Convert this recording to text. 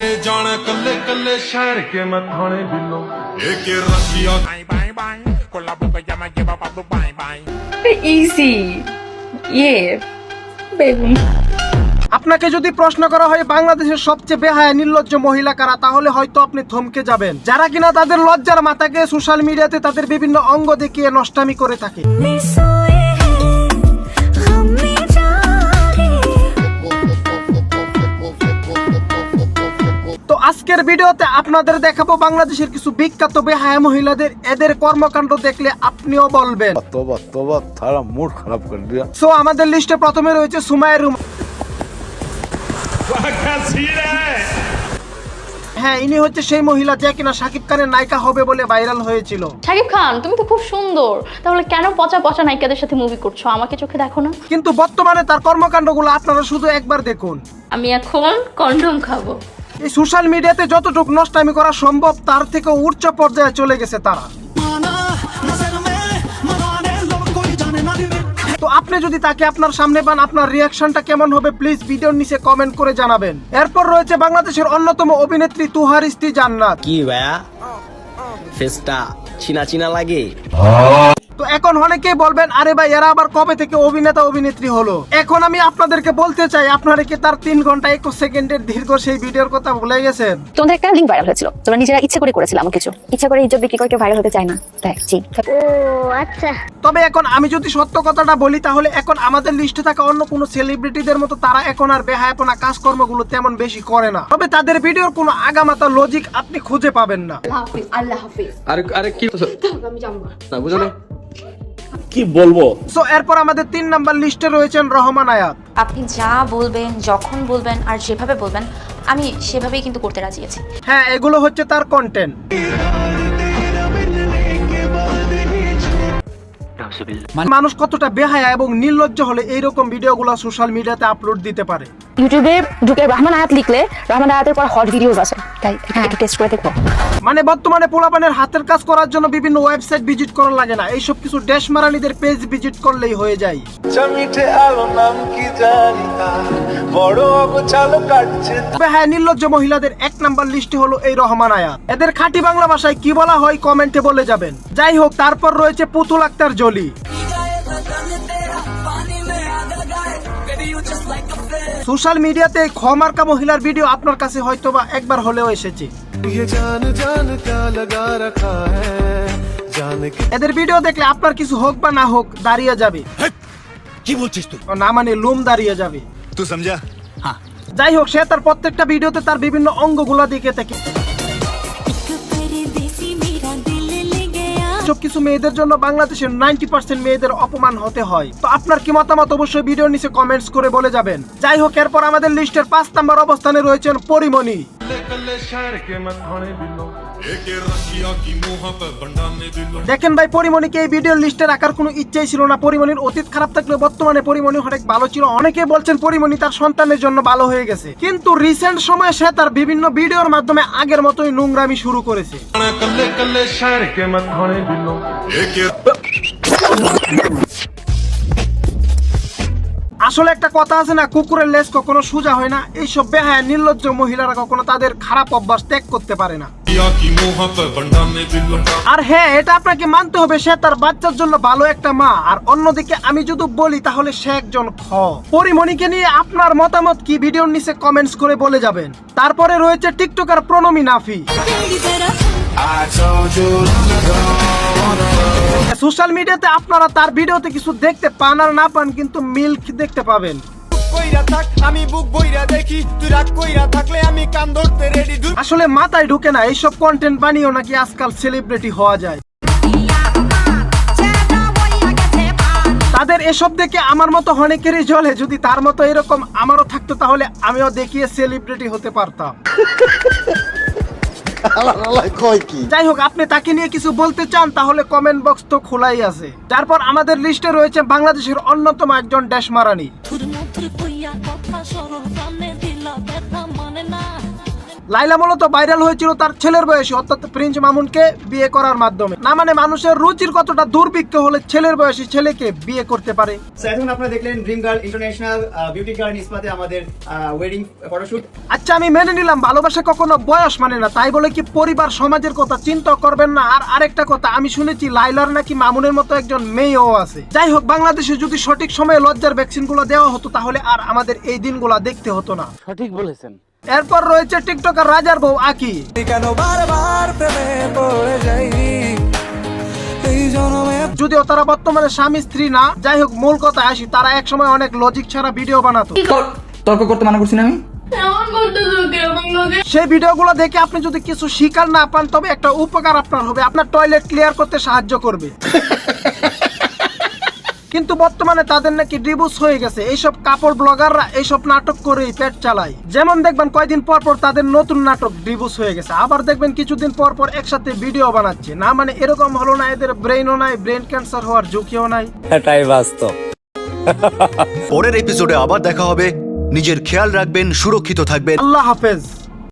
ਜਾਣ ਕੱਲੇ ਕੱਲੇ ਸ਼ਹਿਰ ਕੇ ਮਥਾਣੇ ਬਿੱਲੋ ਇਹ ਕੇ ਰਸੀਆ Bang, bang, bang. Con la boca ya me lleva pa' Dubai, bang. Easy ইয়ে বেগুন আপনাকে যদি প্রশ্ন করা হয় বাংলাদেশের সবচেয়ে বেহায়া নির্লজ্জ মহিলা কারা তাহলে হয়তো আপনি থমকে যাবেন যারা কিনা তাদের লজ্জার মাথাকে সোশ্যাল মিডিয়াতে তাদের বিভিন্ন অঙ্গ দেখিয়ে নষ্টামি করে থাকে আজকের ভিডিওতে আপনাদের দেখাবো বাংলাদেশের কিছু বিখ্যাত বেহায়া মহিলাদের। এদের কর্মকাণ্ড দেখলে আপনিও বলবেন। তারা মুড খারাপ করে দিয়া। সো আমাদের লিস্টে প্রথমে রয়েছে সুমায়ের রুম। হ্যাঁ ইনি হচ্ছে সেই মহিলা যে কিনা শাকিব খানের নায়িকা হবে বলে ভাইরাল হয়েছিল। শাকিব খান তুমি তো খুব সুন্দর। তাহলে কেন পচা পচা নায়িকাদের সাথে মুভি করছ? আমাকে চোখে দেখো না। কিন্তু বর্তমানে তার কর্মকাণ্ডগুলো আপনারা শুধু একবার দেখুন। আমি এখন কন্ডম খাব। এই সোশ্যাল মিডিয়াতে যতটুকু নষ্টামি করা সম্ভব, তার থেকে উচ্চ পর্যায়ে চলে গেছে তারা। তো আপনি যদি তাকে আপনার সামনে পান, আপনার রিয়াকশনটা কেমন হবে প্লিজ ভিডিওর নিচে কমেন্ট করে জানাবেন। এরপর রয়েছে বাংলাদেশের অন্যতম অভিনেত্রী তুহার স্ত্রী জান্নাত। কি ভাইয়া? ফেসটা চিনা চিনা লাগে? তো এখন অনেকেই বলবেন আরে ভাই এরা আবার কবে থেকে অভিনেতা অভিনেত্রী হলো? এখন আমি আপনাদেরকে বলতে চাই আপনারা কি তার তিন ঘণ্টা একুশ সেকেন্ডের দীর্ঘ সেই ভিডিওর কথা ভুলে গেছেন? তোমাদের একটা লিঙ্ক ভাইরাল হয়েছিল। তোমরা নিজেরা ইচ্ছে করে করেছিলাম কিছু। ইচ্ছা করে ইজ্জত বিক্রি করে ভাইরাল হতে চায় না। তাই জি। তবে এখন আমি যদি সত্য কথাটা বলি তাহলে এখন আমাদের লিস্টে থাকা অন্য কোনো সেলিব্রিটিদের মতো তারা এখন আর বেহায়াপনা কাজকর্মগুলো তেমন বেশি করে না। তবে তাদের ভিডিওর কোনো আগামাতা লজিক আপনি খুঁজে পাবেন না। আরে আরে কি? না। বুঝো না কি বলব? সো এরপর আমাদের তিন নাম্বার লিস্টে রয়েছেন রহমান আয়াত। আপনি যা বলবেন যখন বলবেন আর যেভাবে বলবেন আমি সেভাবেই কিন্তু করতে রাজি আছি। হ্যাঁ এগুলো হচ্ছে তার কন্টেন্ট মানুষ কতটা বেহায়া এবং নির্লজ্জ হলে এইরকম ভিডিওগুলো সোশ্যাল মিডিয়াতে আপলোড দিতে পারে? ইউটিউবে ঢুকে রহমান আয়াত লিখলে রহমান আয়াতের পর হট ভিডিওস আছে। তাই একটু টেস্ট করে দেখব। মানে বর্তমানে পোলাপানের হাতের কাজ করার জন্য বিভিন্ন ওয়েবসাইট ভিজিট করা লাগে না। এইসব কিছু ড্যাশ মারানিদের পেজ ভিজিট করলেই হয়ে যায়। মিঠে আলো নাম কি জানি না। বড় অগোছালো কাটছে। তবে হ্যাঁ নির্লজ্জ মহিলাদের এক নাম্বার লিস্টে হলো এই রহমান আয়াত। এদের খাঁটি বাংলা ভাষায় কি বলা হয় কমেন্টে বলে যাবেন। যাই হোক তারপর রয়েছে পুতুল আক্তার জলি। সোশ্যাল মিডিয়াতে ক্ষমার্কা মহিলার ভিডিও আপনার কাছে হয়তো বা একবার হলেও এসেছে। এদের ভিডিও দেখলে আপনার কিছু হোক বা না হোক দাঁড়িয়ে যাবে। কি বলছিস তুই? না মানে লুম দাঁড়িয়ে যাবে। তুই সমঝা? যাই হোক সে তার প্রত্যেকটা ভিডিওতে তার বিভিন্ন অঙ্গগুলো দিকে থাকে। गया সব কিছু মেয়েদের জন্য বাংলাদেশের নাইনটি পার্সেন্ট মেয়েদের অপমান হতে হয়। তো আপনার কি মতামত? অবশ্যই ভিডিও নিচে কমেন্টস করে বলে যাবেন। যাই হোক, এরপর আমাদের লিস্টের পাঁচ নাম্বার অবস্থানে রয়েছেন পরিমণি। দেখেন ভাই পরিমণিকে এই ভিডিওর লিস্টে রাখার কোনো ইচ্ছাই ছিল না। পরিমণির অতীত খারাপ থাকলেও বর্তমানে পরিমণি অনেক ভালো ছিল। অনেকে বলছেন পরিমণি তার সন্তানের জন্য ভালো হয়ে গেছে। কিন্তু রিসেন্ট সময়ে সে তার বিভিন্ন ভিডিওর মাধ্যমে আগের মতোই নোংরামি শুরু করেছে। আসলে একটা কথা আছে না কুকুরের লেজ কখনো সোজা হয় না। এইসব বেহায় নির্লজ্জ মহিলারা কখনো তাদের খারাপ অভ্যাস ত্যাগ করতে পারে না। আর হ্যাঁ এটা আপনাকে মানতে হবে সে তার বাচ্চার জন্য ভালো একটা মা। আর অন্যদিকে আমি যদি বলি তাহলে সে একজন খ। পরিমণিকে নিয়ে আপনার মতামত কি? ভিডিওর নিচে কমেন্টস করে বলে যাবেন। তারপরে রয়েছে টিকটকার প্রণমী নাফি। সোশ্যাল মিডিয়াতে আপনারা তার ভিডিওতে কিছু দেখতে পান আর না পান কিন্তু মিল্ক দেখতে পাবেন। আমি বুক বইরা দেখি। তুই রাগ কইরা থাকলে আমি কান ধরতে রেডি আসলে মাথায় ঢুকে না এইসব কন্টেন্ট বানিয়েও নাকি আজকাল সেলিব্রিটি হওয়া যায়। তাদের এসব দেখে আমার মতো অনেকেরই জ্বলে যদি তার মতো এরকম আমারও থাকতো তাহলে আমিও দেখিয়ে সেলিব্রিটি হতে পারতাম। কয় কি? যাই হোক আপনি তাকে নিয়ে কিছু বলতে চান তাহলে কমেন্ট বক্স তো খোলাই আছে। তারপর আমাদের লিস্টে রয়েছে বাংলাদেশের অন্যতম একজন ড্যাশ মারানি। লাইলা মূলত ভাইরাল হয়েছিল তার ছেলের বয়সী অর্থাৎ প্রিন্স মামুনকে বিয়ে করার মাধ্যমে। না মানে মানুষের রুচির কতটা দুর্ভিক্ষ হলে ছেলের বয়সী ছেলেকে বিয়ে করতে পারে? এখন আপনারা দেখলেন dream girl international beauty girl ইসমাতে আমাদের ওয়েডিং ফটোশুট আচ্ছা আমি মেনে নিলাম ভালোবাসা কখনো বয়স মানে না তাই বলে কি পরিবার সমাজের কথা চিন্তা করবেন না? আর আরেকটা কথা আমি শুনেছি লাইলার নাকি মামুনের মতো একজন মেয়েও আছে। যাই হোক বাংলাদেশে যদি সঠিক সময়ে লজ্জার ভ্যাকসিনগুলো দেওয়া হতো তাহলে আর আমাদের এই দিনগুলো দেখতে হতো না। সঠিক বলেছেন। এরপর রয়েছে টিকটকার রাজার বউ আকি। কেন বারবার প্রেমে পড়ে যাই যদিও তারা বর্তমানে স্বামী স্ত্রী না যাই হোক মূল কথা আসি তারা একসময় অনেক লজিক ছাড়া ভিডিও বানাতো। তর্ক করতে মানা করছি না আমি? সেই ভিডিওগুলো দেখে আপনি যদি কিছু শিকার না পান তবে একটা উপকার আপনার হবে। আপনার টয়লেট ক্লিয়ার করতে সাহায্য করবে। কিন্তু বর্তমানে তাদের নাকি ডিভোর্স হয়ে গেছে। এইসব কাপড় ব্লগাররা এইসব নাটক করেই পেট চালায়। যেমন দেখবেন কয়দিন পর পর তাদের নতুন নাটক ডিভোর্স হয়ে গেছে। আবার দেখবেন কিছুদিন পর পর একসাথে ভিডিও বানাচ্ছে। না মানে এরকম হলো না এদের ব্রেনও নাই ব্রেন ক্যান্সার হওয়ার ঝুঁকিও নাই। এটাই বাস্তব। পরের এপিসোডে আবার দেখা হবে। নিজের খেয়াল রাখবেন সুরক্ষিত থাকবেন। আল্লাহ হাফেজ।